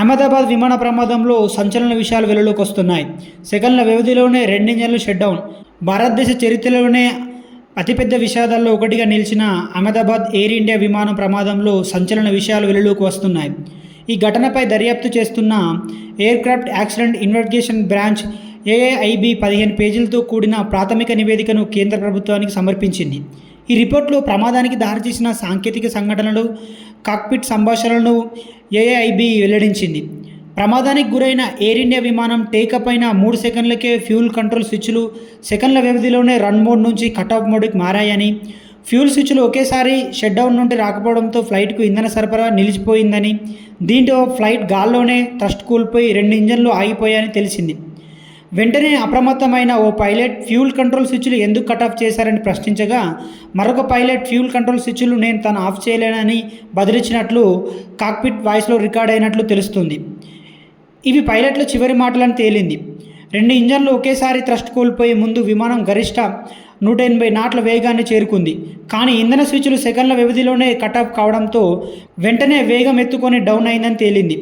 అహ్మదాబాద్ విమాన ప్రమాదంలో సంచలన విషయాలు వెలుగులోకి వస్తున్నాయి. సెకండ్ల వ్యవధిలోనే రెండింజన్లు షట్ డౌన్. భారతదేశ చరిత్రలోనే అతిపెద్ద విషాదాల్లో ఒకటిగా నిలిచిన అహ్మదాబాద్ ఎయిర్ ఇండియా విమానం ప్రమాదంలో సంచలన విషయాలు వెలుగులోకి వస్తున్నాయి. ఈ ఘటనపై దర్యాప్తు చేస్తున్న aircraft accident investigation branch AIIB పదిహేను పేజీలతో కూడిన ప్రాథమిక నివేదికను కేంద్ర ప్రభుత్వానికి సమర్పించింది. ఈ రిపోర్ట్లో ప్రమాదానికి దారితీసిన సాంకేతిక సంఘటనలు కాక్పిట్ సంభాషణలను ఏఐబి వెల్లడించింది. ప్రమాదానికి గురైన ఎయిర్ ఇండియా విమానం టేకప్ అయిన మూడు సెకండ్లకే ఫ్యూల్ కంట్రోల్ స్విచ్లు సెకండ్ల వ్యవధిలోనే రన్ మోడ్ నుంచి కట్ ఆఫ్ మోడ్కి మారాయని ఫ్యూల్ స్విచ్లు ఒకేసారి షట్ డౌన్ నుండి రాకపోవడంతో ఫ్లైట్కు ఇంధన సరఫరా నిలిచిపోయిందని దీంతో ఫ్లైట్ గాల్లోనే థ్రస్ట్ కూలిపోయి రెండు ఇంజన్లు ఆగిపోయాయని తెలిసింది. వెంటనే అప్రమత్తమైన ఓ పైలట్ ఫ్యూల్ కంట్రోల్ స్విచ్లు ఎందుకు కట్ ఆఫ్ చేశారని ప్రశ్నించగా మరొక పైలట్ ఫ్యూల్ కంట్రోల్ స్విచ్లు నేను తను ఆఫ్ చేయలేనని బదిలిచ్చినట్లు కాక్పిట్ వాయిస్లో రికార్డ్ అయినట్లు తెలుస్తుంది. ఇవి పైలట్ల చివరి మాటలని తేలింది. రెండు ఇంజన్లు ఒకేసారి థ్రస్ట్ కోల్పోయే ముందు విమానం గరిష్ట నూట ఎనభై నాట్ల వేగాన్ని చేరుకుంది. కానీ ఇంధన స్విచ్లు సెకండ్ల వ్యవధిలోనే కట్ ఆఫ్ కావడంతో వెంటనే వేగం ఎత్తుకొని డౌన్ అయిందని తేలింది.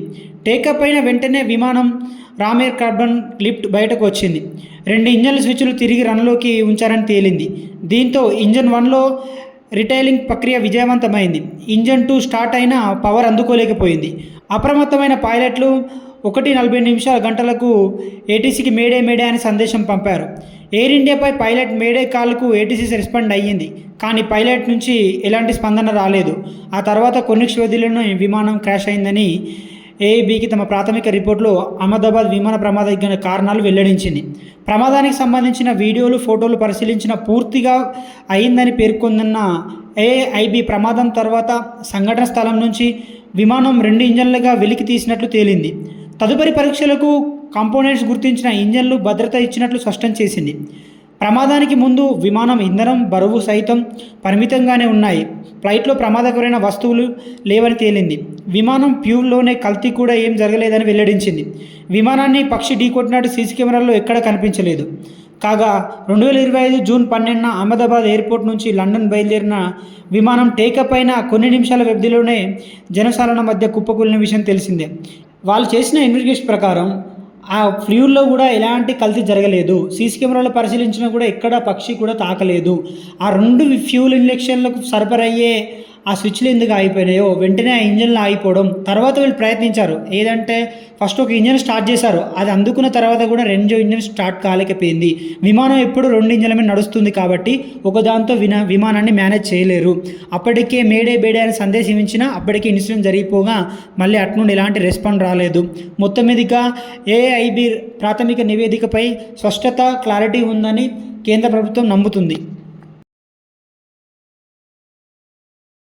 టేకప్ అయిన వెంటనే విమానం రామేర్ కార్బన్ లిఫ్ట్ బయటకు వచ్చింది. రెండు ఇంజన్ల స్విచ్లు తిరిగి రన్లోకి ఉంచారని తేలింది. దీంతో ఇంజన్ వన్లో రిటైలింగ్ ప్రక్రియ విజయవంతమైంది. ఇంజన్ టూ స్టార్ట్ అయినా పవర్ అందుకోలేకపోయింది. అప్రమత్తమైన పైలట్లు ఒకటి నలభై నిమిషాల గంటలకు ఏటీసీకి మేడే మేడే అని సందేశం పంపారు. ఎయిర్ ఇండియాపై పైలట్ మేడే కాల్కు ఏటీసీ రెస్పాండ్ అయ్యింది. కానీ పైలట్ నుంచి ఎలాంటి స్పందన రాలేదు. ఆ తర్వాత కొన్ని వ్యవధిలోనే విమానం క్రాష్ అయిందని ఏఐబికి తమ ప్రాథమిక రిపోర్ట్లో అహ్మదాబాద్ విమాన ప్రమాద కారణాలు వెల్లడించింది. ప్రమాదానికి సంబంధించిన వీడియోలు ఫోటోలు పరిశీలించిన పూర్తిగా అయిందని పేర్కొందన్న ఏఐబి ప్రమాదం తర్వాత సంఘటన స్థలం నుంచి విమానం రెండు ఇంజన్లుగా వెలికి తీసినట్లు తేలింది. తదుపరి పరీక్షలకు కాంపోనెంట్స్ గుర్తించిన ఇంజన్లు భద్రత ఇచ్చినట్లు స్పష్టం చేసింది. ప్రమాదానికి ముందు విమానం ఇంధనం బరువు సైతం పరిమితంగానే ఉన్నాయి. ఫ్లైట్లో ప్రమాదకరమైన వస్తువులు లేవని తేలింది. విమానం ప్యూర్లోనే కల్తీ కూడా ఏం జరగలేదని వెల్లడించింది. విమానాన్ని పక్షి ఢీకొట్టినట్టు సీసీ కెమెరాల్లో ఎక్కడా కనిపించలేదు. కాగా రెండు వేల ఇరవై ఐదు జూన్ పన్నెండున అహ్మదాబాద్ ఎయిర్పోర్ట్ నుంచి లండన్ బయలుదేరిన విమానం టేకప్ అయిన కొన్ని నిమిషాల వ్యవధిలోనే జనసాలన మధ్య కుప్పకూలిన విషయం తెలిసిందే. వాళ్ళు చేసిన ఇన్వెస్టిగేషన్ ప్రకారం ఆ ఫ్రీల్లో కూడా ఎలాంటి కల్తీ జరగలేదు. సీసీ కెమెరాలో పరిశీలించినా కూడా ఎక్కడ పక్షి కూడా తాకలేదు. ఆ రెండు ఫ్యూల్ ఇంజక్షన్లకు సరఫరా అయ్యే ఆ స్విచ్లు ఎందుకు ఆగిపోయినాయో వెంటనే ఆ ఇంజన్లు ఆగిపోవడం తర్వాత వీళ్ళు ప్రయత్నించారు. ఏదంటే ఫస్ట్ ఒక ఇంజన్ స్టార్ట్ చేశారు. అది అందుకున్న తర్వాత కూడా రెండో ఇంజన్ స్టార్ట్ కాలేకపోయింది. విమానం ఎప్పుడు రెండు ఇంజన్ల మీద నడుస్తుంది కాబట్టి ఒక దాంతో వినా విమానాన్ని మేనేజ్ చేయలేరు. అప్పటికే మేడే బేడే అని సందేశం ఇచ్చినా అప్పటికే ఇన్సిడెంట్ జరిగిపోగా మళ్ళీ అటు నుండి ఎలాంటి రెస్పాండ్ రాలేదు. మొత్తం మీదుగా ఏఐబి ప్రాథమిక నివేదికపై స్పష్టత క్లారిటీ ఉందని కేంద్ర ప్రభుత్వం నమ్ముతుంది.